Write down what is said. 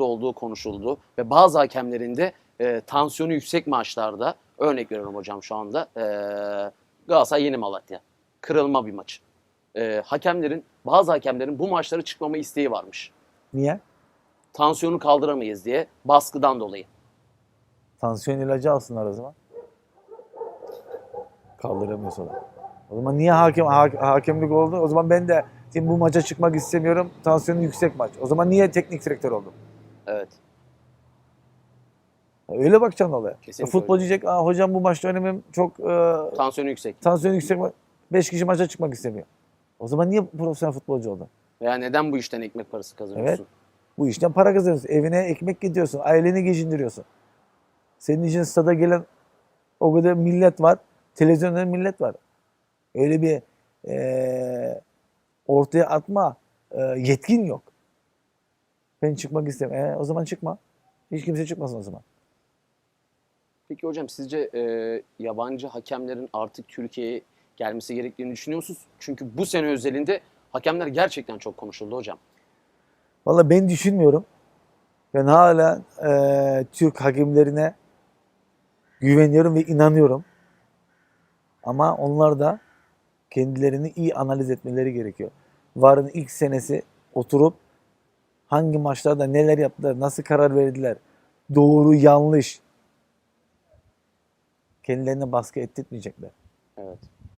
olduğu konuşuldu ve bazı hakemlerin de e, tansiyonu yüksek maçlarda örnek veriyorum hocam şu anda e, Galatasaray Yeni Malatya kırılma bir maç. E, hakemlerin bazı hakemlerin bu maçlara çıkmama isteği varmış. Niye? Tansiyonu kaldıramayız diye baskıdan dolayı. Tansiyon ilacı alsınlar o zaman. Kaldıramıyorsa da. O zaman niye hakem ha- hakemlik oldu? O zaman ben de şimdi bu maça çıkmak istemiyorum. Tansiyonu yüksek maç. O zaman niye teknik direktör oldum? Evet. Öyle bakacaksın olaya. Kesinlikle Futbol öyle. diyecek, Aa, hocam bu maçta oynamam çok e, Tansiyonu yüksek. tansiyon yüksek. 5 kişi maça çıkmak istemiyor. O zaman niye profesyonel futbolcu oldun? Veya neden bu işten ekmek parası kazanıyorsun? Bu işten para kazanıyorsun. Evine ekmek gidiyorsun. Aileni geçindiriyorsun. Senin için stada gelen o kadar millet var. Televizyonda millet var. Öyle bir eee, ortaya atma eee, yetkin yok. Ben çıkmak istemiyorum. E, o zaman çıkma. Hiç kimse çıkmasın o zaman. Peki hocam sizce e, yabancı hakemlerin artık Türkiye'ye gelmesi gerektiğini düşünüyor musunuz? Çünkü bu sene özelinde hakemler gerçekten çok konuşuldu hocam. Valla ben düşünmüyorum. Ben hala eee, Türk hakemlerine güveniyorum ve inanıyorum. Ama onlar da kendilerini iyi analiz etmeleri gerekiyor. VAR'ın ilk senesi oturup hangi maçlarda neler yaptılar, nasıl karar verdiler, doğru yanlış kendilerine baskı ettirtmeyecekler. Evet.